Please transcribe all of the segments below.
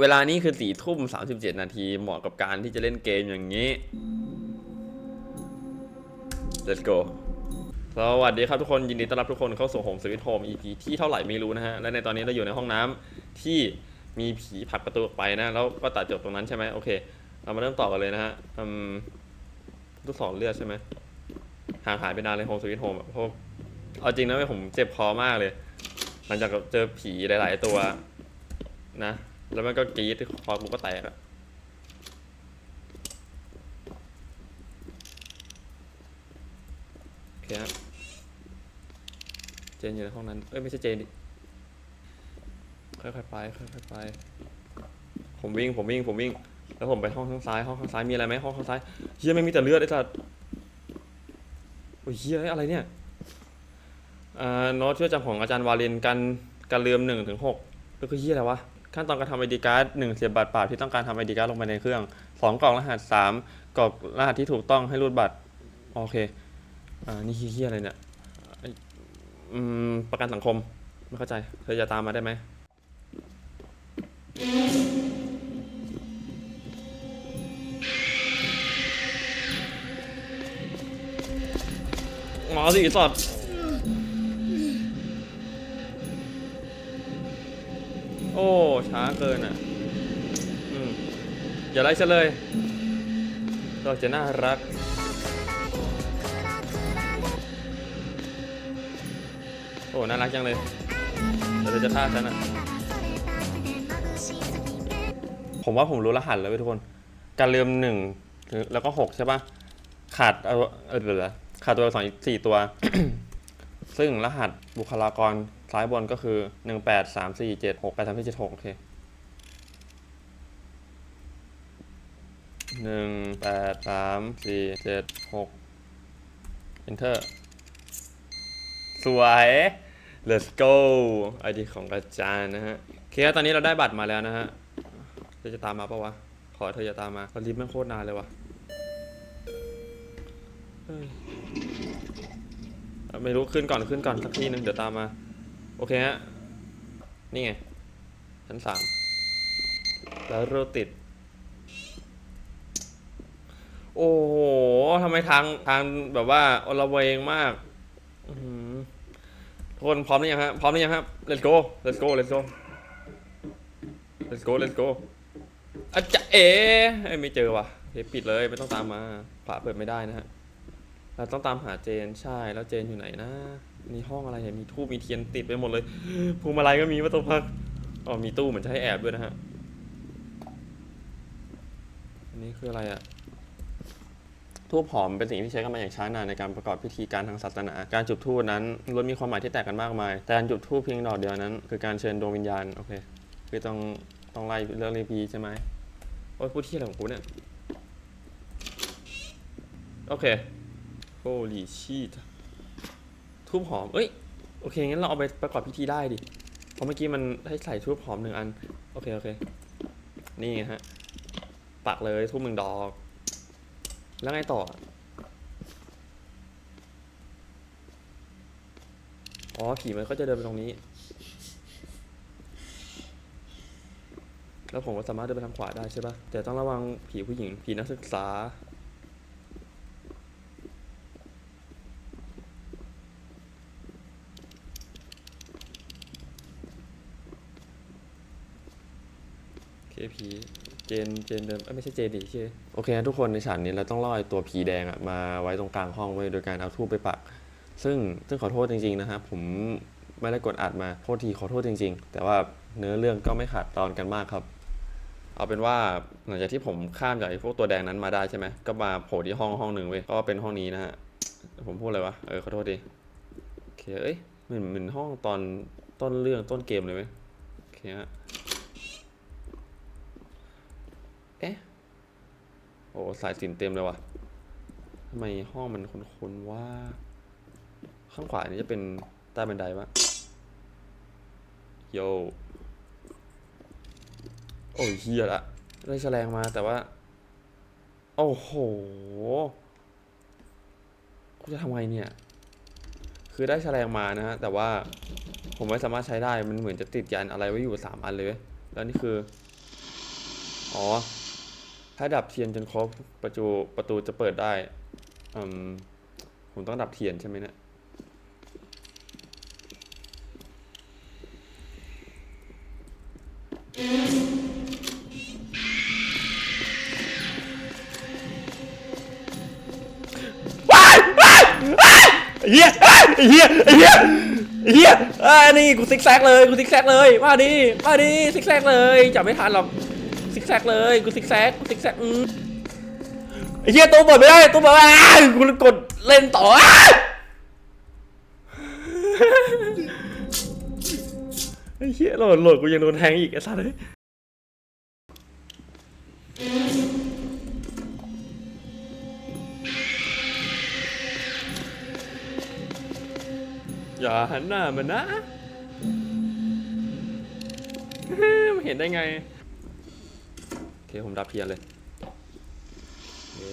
เวลานี้คือสี่ทุ่มสามสิบเจ็ดนาทีเหมาะกับการที่จะเล่นเกมอย่างนี้ let's go สวัสดีครับทุกคนยินดีต้อนรับทุกคนเข้าสู่ Home Sweet Home EP ที่เท่าไหร่ไม่รู้นะฮะ และในตอนนี้เราอยู่ในห้องน้ำที่มีผีผลักประตูออกไปนะ แล้วก็ตัดจบตรงนั้นใช่ไหมโอเค เรามาเริ่มต่อกันเลยนะฮะอืมลูกศรเลือดใช่ไหมห่างหายไปนานเลย Home Sweet Home อะเพราะเอาจริงนะเว้ยผมเจ็บคอมากเลย หลังจากเจอผีหลาย ๆ ตัว นะ แล้วมันก็กรีดคอกูก็แตกอะโอเคฮะเจนอยู่ในห้องนั้น เอ้ย ไม่ใช่เจนดิ ค่อยๆไป ค่อยๆไป ผมวิ่ง ผมวิ่ง ผมวิ่ง แล้วผมไปห้องข้างซ้าย ห้องข้างซ้าย มีอะไรไหมห้องข้างซ้าย เฮียไม่มีแต่เลือดไอ้สัสโอ้ยเฮียอะไรเนี่ยอ่าโน้ตช่วยจำของอาจารย์วาลินกันการเลือมหนึ่งถึงหกก็คือเฮียอะไรวะ ขั้นตอนการทำไอดีการ์ดหนึ่งเสียบบัตรเปล่าที่ต้องการทำไอดีการ์ดลงไปในเครื่องสองกรอกรหัสสามกรอกรหัสที่ถูกต้องให้รูดบัตร โอเค อ่า นี่เฮียอะไรเนี่ยอืม ประกันสังคม ไม่เข้าใจ เธอจะตามมาได้ไหม หมอสีสัตว์ โอ้ ช้าเกินอะอืมอย่าไล่ฉันเลย เราจะน่ารัก โอ้ น่ารักจังเลยแต่เธอจะฆ่าฉันอะ ผมว่าผมรู้รหัสแล้วเว้ยทุกคน การเลือมหนึ่งแล้วก็หกใช่ปะขาดเอาเออเดี๋ยวขาดตัวอักษรอีกสี่ตัว ซึ่งรหัสบุคลากร ซ้ายบนก็คือหนึ่งแปดสามสี่เจ็ดหกแปดสามสี่เจ็ดหกโอเคหนึ่งแปดสามสี่เจ็ดหก enter สวย let's go ไอดีของอาจารย์นะฮะโอเคตอนนี้เราได้บัตรมาแล้วนะฮะเธอจะตามมาปะวะ ขอเธอจะตามมาเราลิฟต์ม่งโคตรนานเลยวะไม่รู้ขึ้นก่อนขึ้นก่อนสักทีนึงเดี๋ยวตามมา โอเคฮะ นี่ไง ชั้นสาม แล้วรถติด โอ้โหทำไมทางทางแบบว่าอลเวงมากทุกคนพร้อมหรือยังฮะ พร้อมหรือยังครับ let's go let's go let's go let's go let's go อาจจะเอ๋ไม่เจอว่ะเปิดเลยไม่ต้องตามมาฝาเปิดไม่ได้นะฮะ เราต้องตามหาเจนใช่แล้วเจนอยู่ไหนนะ นี่ห้องอะไรเนี่ยมีทูบมีเทียนติดไปหมดเลยพวงมาลัยก็มีว่าต้องพักอ๋อมีตู้เหมือนจะให้แอบด้วยนะฮะอันนี้คืออะไรอะทูบหอมเป็นสิ่งที่ใช้กันมาอย่างช้านานในการประกอบพิธีการทางศาสนา การจุดธูปนั้นล้วนมีความหมายที่แตกกันมากมาย แต่การจุดธูปเพียงดอกเดียวนั้น คือการเชิญดวงวิญญาณ โอเค คือต้องต้องไล่เรื่องรีพีใช่ไหมโอ้ยพูดที่อะไรของกูเนี่ย โอเค holy shit ทูบหอม เอ้ย โอเค งั้นเราเอาไปประกอบพิธีได้ดิ เพราะเมื่อกี้มันให้ใส่ทูบหอมหนึ่งอัน โอเค โอเค นี่ไงฮะ ปักเลยทูบหนึ่งดอก แล้วไงต่อ อ๋อ ผีมันก็จะเดินไปตรงนี้ แล้วผมก็สามารถเดินไปทางขวาได้ใช่ปะแต่ต้องระวังผีผู้หญิง ผีนักศึกษา โอเคผีเจนเจนเดิมเอ้ยไม่ใช่เจนดิใช่โอเคนะทุกคนในฉากนี้เราต้องล่อไอ้ตัวผีแดงอะมาไว้ตรงกลางห้องไว้โดยการเอาทูบไปปัก ซึ่งซึ่งขอโทษจริงๆนะครับผมไม่ได้กดอัดมาโทษทีขอโทษจริง ๆ แต่ว่าเนื้อเรื่องก็ไม่ขาดตอนกันมากครับ เอาเป็นว่าหลังจากที่ผมข้ามจากไอ้พวกตัวแดงนั้นมาได้ใช่ไหมก็มาโผล่ที่ห้องห้องหนึ่งเว้ยก็เป็นห้องนี้นะฮะผมพูดอะไรวะเออขอโทษดิโอเคเอ้ยเหมือนเหมือนห้องตอนต้นเรื่องต้นเกมเลยเว้ยโอเคฮะ เอ๊ะ โอ้สายสินเต็มเลยว่ะทำไมห้องมันคุ้นๆว่า ข้างขวานี่จะเป็นใต้บันไดวะโยโอ้ยเฮียละได้แฉลงมาแต่ว่า โอ้โหกูจะทำไงเนี่ย คือได้แฉลงมานะฮะแต่ว่าผมไม่สามารถใช้ได้มันเหมือนจะติดยันอะไรไว้อยู่สามอันเลยเว้ยแล้วนี่คือ อ๋อ ถ้าดับเทียนจนครบประตูประตูจะเปิดได้อืมผมต้องดับเทียนใช่ไหมเนี่ยเฮียไอ้เฮียเฮียเฮียอ่านี่กูซิกแซกเลย กูซิกแซกเลย มาดิ มาดิ ซิกแซกเลย จับไม่ทันหรอก ซิกแซกเลยกูซิกแซกกูซิกแซกอืมไอ้เฮียตู้เปิดไม่ได้ตู้เปิดไม่ได้กูกดเล่นต่อไอ้เฮียโหลดโหลดกูยังโดนแทงอีกไอ้สัสเลยอย่าหันหน้ามานะไม่เห็นได้ไง เคผมดับเทียนเลยโอเค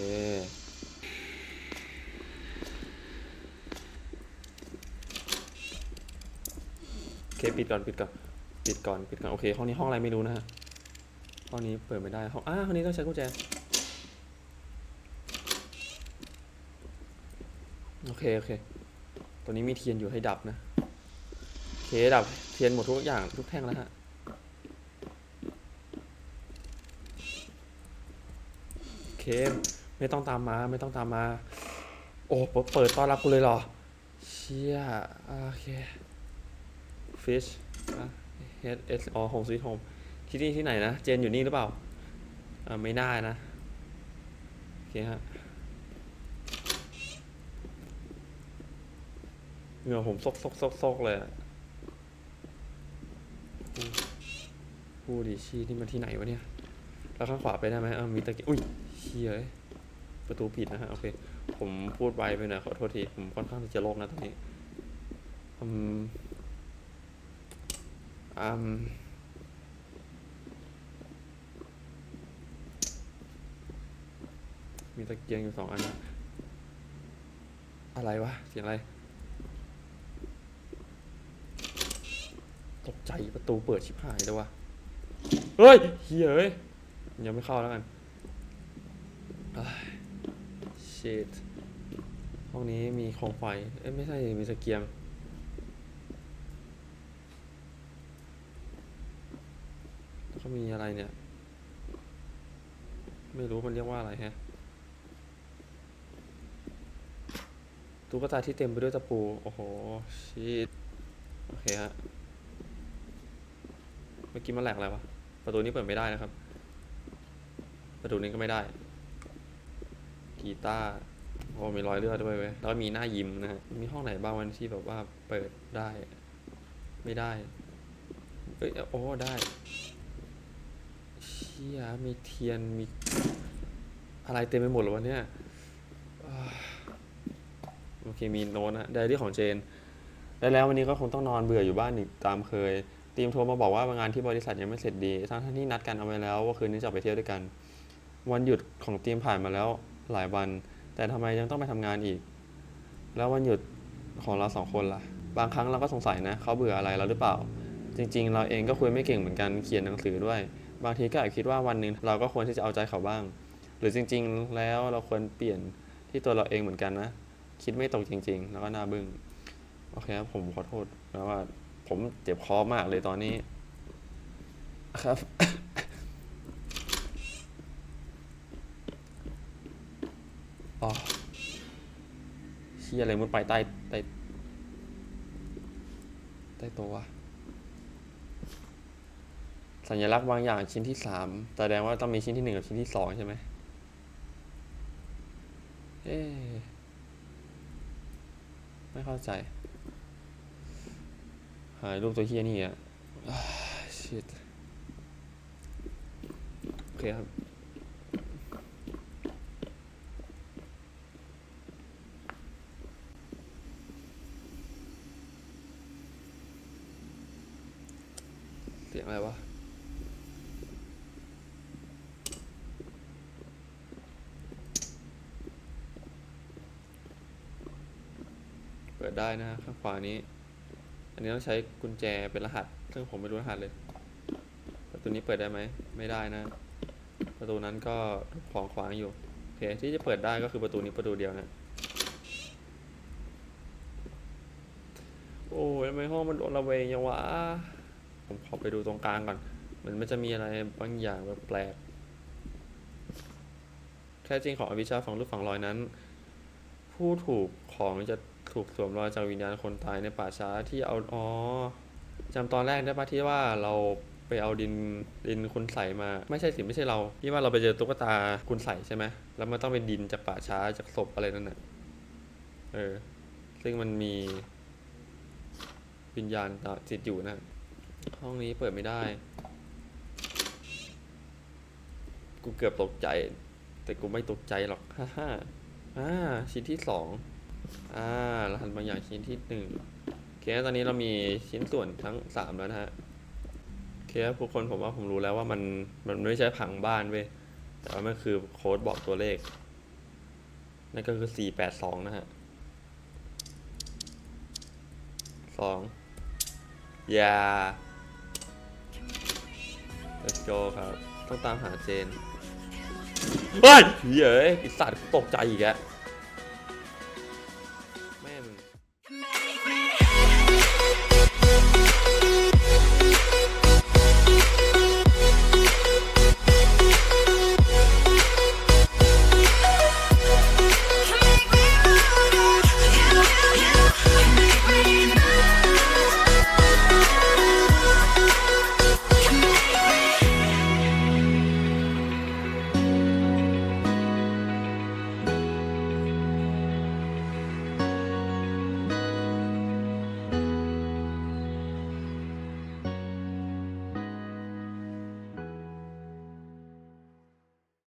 โอเคปิดก่อนปิดก่อนปิดก่อนปิดก่อนโอเคห้องนี้ห้องอะไรไม่รู้นะฮะห้องนี้เปิดไม่ได้ห้องอ้าห้องนี้ต้องใช้กุญแจโอเคโอเคตัวนี้มีเทียนอยู่ให้ดับนะโอเคดับเทียนหมดทุกอย่างทุกแท่งแล้วฮะ โอ เคไม่ต้องตามมาไม่ต้องตามมา โอ้เปิดต้อนรับกูเลยเหรอ เชี่ยโอเค fish อะ H S อ๋อ home sweet home ที่นี่ที่ไหนนะ เจนอยู่นี่หรือเปล่าอ่าไม่น่านะ โอเคฮะเหงื่อผมซกซกซกซกเลยพูดดิชี้นี่มันที่ไหนวะเนี่ย แล้วข้างขวาไปได้ไหมเออมีตะกียบอุ้ย เชี่ยเอ้ประตูผิดนะฮะ โอเค ผมพูดไวไปหน่อยขอโทษที ผมค่อนข้างที่จะโลกนะตรงนี้อืมอืมมีตะเกียงอยู่สองอันนะอะไรวะ เสียงอะไร ตกใจประตูเปิดชิบหายเลยวะ เฮ้ยเฮ้ยเอ้ยยังไม่เข้าแล้วกัน ชิตห้องนี้มีโคมไฟ เอ้ยไม่ใช่ มีตะเกียง แล้วก็มีอะไรเนี่ย ไม่รู้มันเรียกว่าอะไรฮะตุ๊กตาที่เต็มไปด้วยตะปู โอ้โห ชิตโอเคฮะ เมื่อกี้มันแหลกอะไรวะ ประตูนี้เปิดไม่ได้นะครับ ประตูนี้ก็ไม่ได้ กีตาร์โอ้มีรอยเลือดด้วยเว้ยแล้วมีหน้ายิ้มนะฮะมีห้องไหนบ้างวันที่แบบว่าเปิดได้ ไม่ได้เอ้ยโอ้ได้เชี่ยมีเทียนมีอะไรเต็มไปหมดเลยวะเนี่ยโอเคมีโน้ตนะไดอารี่ของเจนและแล้ววันนี้ก็คงต้องนอนเบื่ออยู่บ้านอีกตามเคยทีมโทรมาบอกว่างานที่บริษัทยังไม่เสร็จดี ทั้งที่นัดกันเอาไว้แล้วว่าคืนนี้จะไปเที่ยวด้วยกัน วันหยุดของทีมผ่านมาแล้ว หลายวัน แต่ทำไมยังต้องไปทำงานอีก แล้ววันหยุดของเราสองคนล่ะ บางครั้งเราก็สงสัยนะเขาเบื่ออะไรเราหรือเปล่า จริง ๆ เราเองก็คุยไม่เก่งเหมือนกันเขียนหนังสือด้วย บางทีก็อาจคิดว่าวันหนึ่งเราก็ควรที่จะเอาใจเขาบ้าง หรือจริง ๆ แล้วเราควรเปลี่ยนที่ตัวเราเองเหมือนกันนะ คิดไม่ตกจริง ๆ แล้วก็น่าบึ้งโอเคครับผมขอโทษแล้วว่าผมเจ็บคอมากเลยตอนนี้ครับ อ๋อเชี่ยอะไรมุดไปใต้ใต้ใต้ตัววะสัญลักษณ์บางอย่างชิ้นที่สามแสดงว่าต้องมีชิ้นที่หนึ่งกับชิ้นที่สองใช่ไหมเอ๊ะไม่เข้าใจ หายรูปตัวเฮียนี่อะชิตโอเคครับ เสียง อะไรวะเปิดได้นะข้างขวานี้ อันนี้ต้องใช้กุญแจเป็นรหัสซึ่งผมไม่รู้รหัสเลย ประตูนี้เปิดได้ไหม ไม่ได้นะ ประตูนั้นก็ถูกของขวางอยู่โอเคที่จะเปิดได้ก็คือประตูนี้ประตูเดียวนะ โอ้ยทำไมห้องมันโดนระเวงยังวะ ผมขอไปดูตรงกลางก่อน มันไม่จะมีอะไรบางอย่างแบบแปลกแท้จริงของอวิชชาฝังรูปฝังรอยนั้น ผู้ถูกของจะถูกสวมรอยจากวิญญาณคนตายในป่าช้าที่เอาอ๋อจำตอนแรกได้ปะที่ว่าเราไปเอาดินดินคุณใส่มา ไม่ใช่สิไม่ใช่เราที่ว่าเราไปเจอตุ๊กตาคุณใส่ใช่ไหมแล้วมันต้องเป็นดินจากป่าช้าจากศพอะไรนั่นน่ะเออซึ่งมันมีวิญญาณติดอยู่นะ ห้องนี้เปิดไม่ได้ กูเกือบตกใจ แต่กูไม่ตกใจหรอก ฮ่าฮ่าอ่า ชิ้นที่สอง อ่ารหัสบางอย่างชิ้นที่หนึ่งโอเค ตอนนี้เรามีชิ้นส่วนทั้งสามแล้วนะฮะโอเคทุกคนผมว่าผมรู้แล้วว่ามัน มันไม่ใช่ผังบ้านเว้ย แต่ว่ามันคือโค้ดบอกตัวเลข นั่นก็คือสี่แปดสองนะฮะสองอย่า let's go ครับ ต้องตามหาเจนเฮ้ยเฮ้ยไอสัตว์ตกใจอีกแล้ว